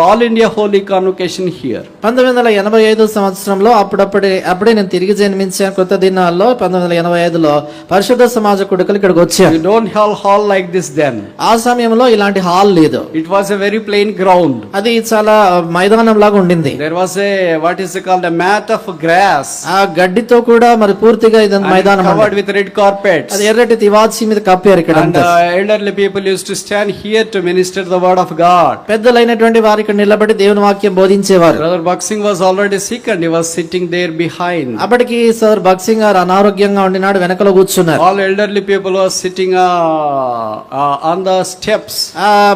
All India holy convocation పంతొమ్మిది వందల ఎనభై ఐదు సంవత్సరంలో అప్పుడప్పుడే అప్పుడే నేను తిరిగి జన్మించాను. కొత్త పంతొమ్మిది వందల ఎనభై ఐదులో పరిశుద్ధ సమాజ కొడుకులు ఇక్కడికి వచ్చాను don't have hall like this then ఆ సమయంలో ఇలాంటి హాల్ లేదు. It was very plain ground అది చాలా మైదానం లాగా ఉండింది what is called mat of grass ఆ గడ్డితో కూడా మరి పూర్తిగా ఇది మైదానం విత్ రెడ్ కార్పెట్ అది ఎర్రటి తివాచి మీద కప్పారు ఇక్కడ elderly people stand here to minister the word of God పెద్దలు అయినటువంటి వారి ఇక్కడ నిలబడి దేవుని వాక్యం బోధించేవారు. Bakht Singh was already sick and he sitting there behind అప్పటికి సార్ బక్సింగ్ గారు అనారోగ్యంగా ఉండినాడు వెనకలో కూర్చున్నారు. All elderly people was sitting on the steps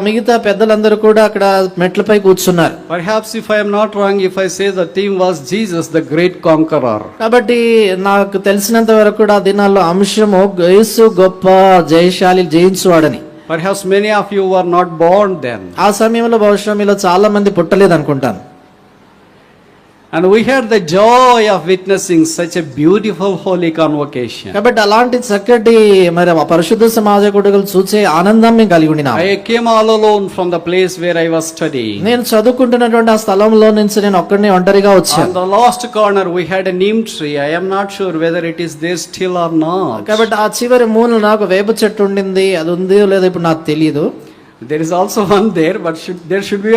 మిగతా పెద్దలందరూ కూడా అక్కడ మెట్లపై కూర్చున్నారు. Perhaps if I not wrong if I say theme was Jesus the great conqueror కాబట్టి నాకు తెలిసినంత వరకు కూడా దినాల్లో అంశము యేసు గొప్ప జయశాలి జయించువాడని. Perhaps many of you are not born then ఆ సమయంలో బహుశా చాలా మంది పుట్టలేదు అనుకుంటాను and we had the joy of witnessing such a beautiful holy convocation కాబట్టి అలాంటి చక్కటి మరి పరిశుద్ధ సమాజ కూడగలు చూసే ఆనందం మేము కలిగి ఉండిన. I came all alone from the place where I was study నేను చదువుకుంటున్నటువంటి ఆ స్థలంలో నుంచి నేను ఒక్కడిని ఒంటరిగా వచ్చాను. The last corner we had a neem tree I am not sure whether it is they still or not కాబట్టి ఆ చివరి మూలన నాకు వేప చెట్టు ఉండింది. అది ఉంది లేదో ఇప్పుడు నాకు తెలియదు there is also one there but there should be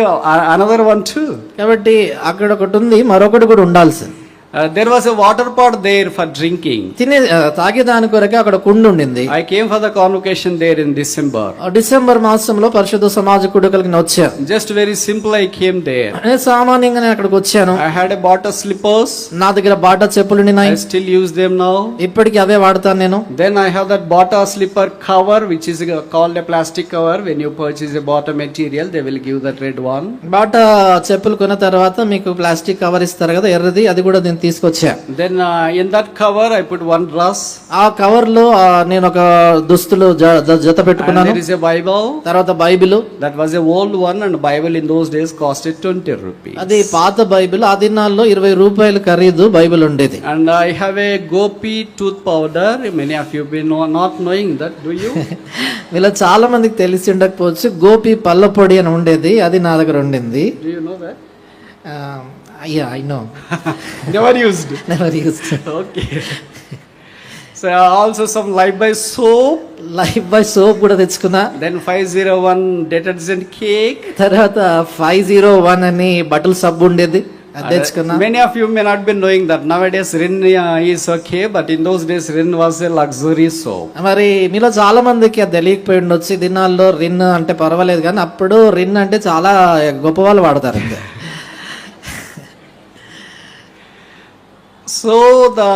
another one too కాబట్టి అక్కడ ఒకటి ఉంది మరొకటి కూడా ఉండాల్సింది. There was a water pot there for drinking తినే uh, తాగే దాని కొరకే అక్కడ కుండు ఉండింది. I came for the convocation there in December December మాసంలో పరిశుద్ధ సమాజ కుడుకలకి వచ్చాను. Just very simple I came there నేను సామాన్యంగా నేను అక్కడికి వచ్చాను. ఐ హాడ్ ఎ బాట స్లిప్పర్స్ నా దగ్గర బాట చెప్పులు ఉన్నాయి I still use them now ఇప్పటికీ అవే వాడతాను నేను. Then I have that Bata slipper cover which is called a plastic cover when you purchase a Bata material they will give that red one Bata చెప్పులు కొన్న తర్వాత మీకు plastic cover ఇస్తారు కదా ఎర్రది అది కూడా దీని తీసుకొచ్చా. నేను ఒక దుస్తులు జత పెట్టుకున్నాను. తర్వాత Bible. That was old one and Bible in those days cost twenty rupees అది పాత బైబిల్. ఆ దినాల్లో ఇరవై రూపాయలు ఖరీదు బైబిల్ ఉండేది. And I have a Gopi tooth powder many of you be no not knowing that do you ఇలా చాలా మందికి తెలిసి ఉండకపోవచ్చు. గోపి పల్లపొడి అని ఉండేది. అది నా దగ్గర ఉండింది. అయ్యా I know Never used. Never use Okay. so also some life by soap. Lifebuoy soap కూడా తెచ్చుకున్నా Then 501 detergent cake. తర్వాత ఫైవ్ జీరో వన్ అని బట్టల సబ్బు ఉండేది అది తెచ్చుకున్నా Many of you may not be knowing that nowadays Rin uh, is okay, but in those days Rin was a luxury soap. మరి మీలో చాలా మందికి అది తెలియకపోయి ఉండొచ్చు దినాల్లో రిన్ అంటే పర్వాలేదు కానీ అప్పుడు రిన్ అంటే చాలా గొప్ప వాళ్ళు వాడతారు అంతే So the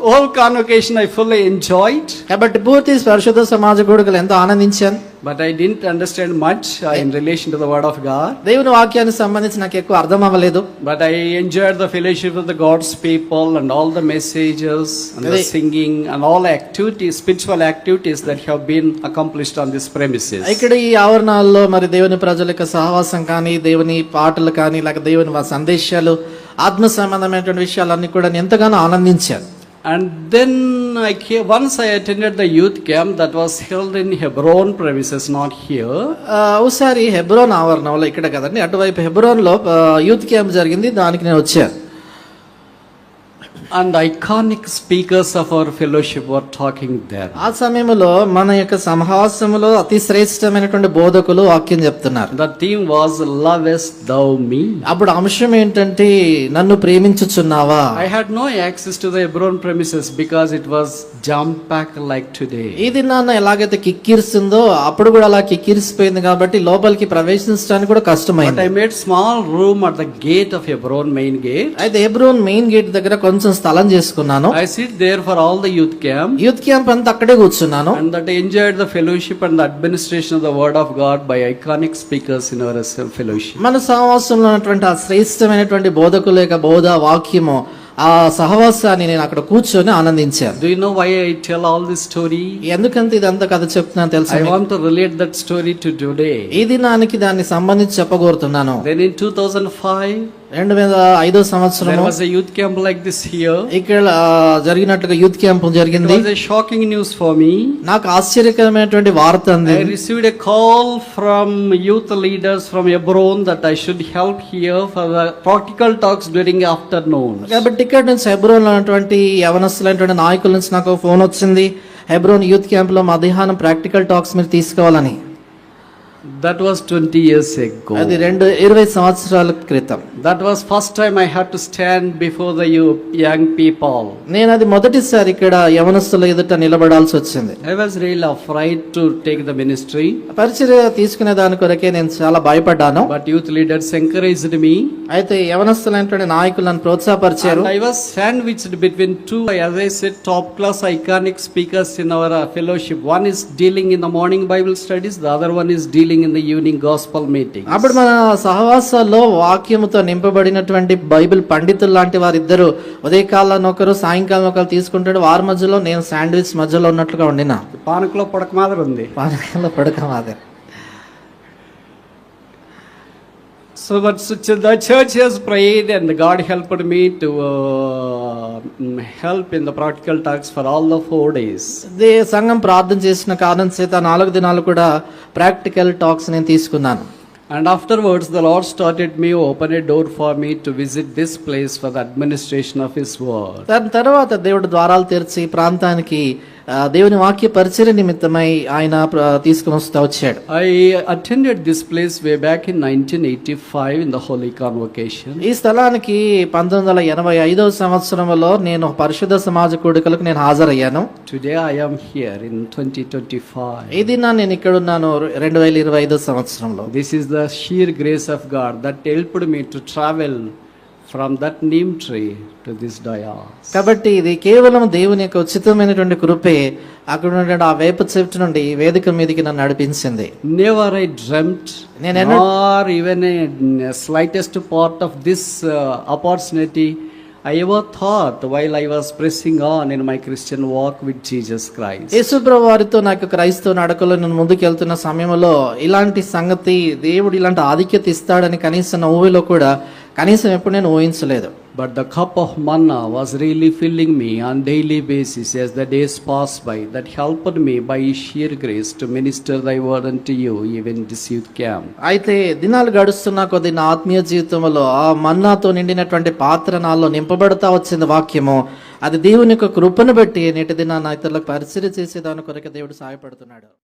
whole convocation I fully enjoyed, కాబట్టి పూర్తి పరిశుద్ధ సమాజ కొడుకులు ఎంతో ఆనందించాను but I didn't understand much uh, in relation to the Word of God. దేవుని వాక్యానికి సంబంధించి నాకు ఎక్కువ అర్థం అవ్వలేదు But I enjoyed the fellowship with the God's people and all the messages and the Really? singing and all activities, spiritual activities that have been accomplished on this premises. ఇక్కడ ఈ ఆవరణాల్లో మరి దేవుని ప్రజల యొక్క సహవాసం కానీ దేవుని పాటలు కానీ లేక దేవుని సందేశాలు ఆత్మ సంబంధమైనటువంటి విషయాలన్నీ కూడా నేను ఎంతగానో ఆనందించాను And then I came, once I attended the youth camp that was held in Hebron premises, not here. ఆ, ఒకసారి హెబ్రోన్ ఆవరణంలో ఇక్కడ కదండి అటువైపు హెబ్రోన్లో యూత్ క్యాంప్ జరిగింది దానికి నేను వచ్చాను and iconic speakers of our fellowship were talking there ఆ సమయంలో మన యొక్క సమహాసములో అతి శ్రేష్టమైనటువంటి బోధకులు వాక్యం చెప్తున్నారు. The theme was love is thou me అప్పుడు అంశం ఏంటంటే నన్ను ప్రేమించుచున్నావా? I had no access to the Hebron premises because it was jam pack like today ఇది నాన్న ఎలాగైతే కిక్కిరిస్తుందో అప్పుడు కూడా అలా కిక్కిరిసిపోయింది కాబట్టి లోపలికి ప్రవేశించడానికి కూడా కష్టమైంది. I made small room at the gate of Hebron main gate అయితే ఎబ్రోన్ మెయిన్ గేట్ దగ్గర కొంచెం స్థలం చేసుకున్నాను. I sit there for all the youth camp youth camp అంత అక్కడే కూర్చున్నాను. That enjoyed the fellowship and administration the word of God by iconic speakers in fellowship మన సహవాసంలో ఉన్నటువంటి శ్రేష్టమైనటువంటి బోధకుల యొక్క బోధ వాక్యము ఆ సహవాసాన్ని నేను అక్కడ కూర్చొని ఆనందించాను. Do know why I tell all this story ఎందుకంత ఇదంతా కథ చెప్తున్నాను తెలుసు I to relate that story to today ఇది నానికి దాన్ని సంబంధించి చెప్పగోరుతున్నాను. దెన్ ఇన్ 2005 రెండు వేల ఐదో సంవత్సరం youth camp like this here ఇక్కడ జరిగినట్టుగా యూత్ క్యాంప్ జరిగింది. షాకింగ్ న్యూస్ ఫర్ మీ నాకు ఆశ్చర్యకరమైనటువంటి వార్త అంది. Received a call from youth leaders from Hebron that I help here for practical talks during afternoon కాబట్టి ఇక్కడ నుంచి ఎబ్రోన్ అనేటువంటి యవనస్తులైనటువంటి నాయకుల నుంచి నాకు ఫోన్ వచ్చింది. హెబ్రోన్ యూత్ క్యాంప్లో మధ్యాహ్నం ప్రాక్టికల్ టాక్స్ మీరు తీసుకోవాలని. That was 20 years ago. అది రెండు ఇరవై సంవత్సరాల క్రితం That was first time I had to stand before the you- young people. నేను అది మొదటిసారి ఇక్కడ యవనస్తుల ఎదుట నిలబడాల్సి వచ్చింది I was really afraid to take the ministry, పరిచర్య తీసుకునే దాని కొరకే నేను చాలా భయపడ్డాను but youth leaders encouraged me. అయితే యవనస్తులైనటువంటి నాయకులు నన్ను ప్రోత్సాహపరిచారు And I was sandwiched between two, as I said, top class iconic speakers in our uh, fellowship. One is dealing in the morning Bible studies, the other one dealing in the evening gospel meetings. అప్పుడు మన సహవాసాల్లో వాక్యముతో నింపబడినటువంటి Bible పండితులు లాంటి వారిద్దరు ఉదయకాలం ఒకరు సాయంకాలం ఒకరు తీసుకుంటాడు. వారి మధ్యలో నేను శాండ్విచ్ మధ్యలో ఉన్నట్లుగా ఉండినా. పానకులో పడక మాదిరి ఉంది. పానకంలో పడక మాదే So, such- the church has prayed, and God helped me to uh, mm, help in the practical talks for all the four days. ఇదే సంఘం ప్రార్థన చేసిన కారణం చేత నాలుగు దినాలు కూడా ప్రాక్టికల్ టాక్స్ నేను తీసుకున్నాను And afterwards, the Lord started me, open a door for me to visit this place for the administration of His word. దాని తర్వాత దేవుడు ద్వారాలు తెరిచి ప్రాంతానికి దేవుని వాక్య పరిచర్య నిమిత్తమై ఆయన తీసుకుని వస్తా వచ్చాడు I attended this place way back in 1985 in the Holy Convocation. ఈ స్థలానికి పంతొమ్మిది వందల ఎనభై ఐదవ సంవత్సరంలో నేను పరిశుద్ధ సమాజ కూడికలకు నేను హాజరయ్యాను Today I am here in 2025. ఈ దిన నేను ఇక్కడ ఉన్నాను రెండు వేల ఇరవై ఐదో సంవత్సరంలో This is the sheer grace of God that helped me to travel from that neem tree to this dais. కాబట్టి ఇది కేవలం దేవుని యొక్క ఉచితమైనటువంటి కృపే అక్కడ ఉన్నటువంటి ఆ వేప చెట్టు నుండి ఈ వేదిక మీదకి నన్ను నడిపించింది Never I dreamt, నేను ఎన్న- nor even a, a slightest part of this uh, opportunity I ever thought while I was pressing on in my Christian walk with Jesus Christ. యేసుప్రభు వారితో నాకు క్రైస్తవ నడకలో నేను ముందుకు వెళ్తున్న సమయంలో ఇలాంటి సంగతి దేవుడు ఇలాంటి ఆధిక్యత ఇస్తాడని కనీసం నా ఊహలో కూడా కనీసం ఎప్పుడు నేను ఊహించలేదు. But the cup of manna was really filling me on daily basis as the days pass by that help me by sheer grace to minister thy word unto you even this youth camp అయితే దినాలు గడుస్తున్న కొద్ది నా ఆత్మీయ జీవితంలో ఆ మన్నాతో నిండినటువంటి పాత్ర నాలో నింపబడతా వచ్చింది వాక్యము. అది దేవుని యొక్క కృపను బట్టి నేటి దిన ఇతరులకు పరిచయం చేసేదాని కొరకు దేవుడు సహాయపడుతున్నాడు.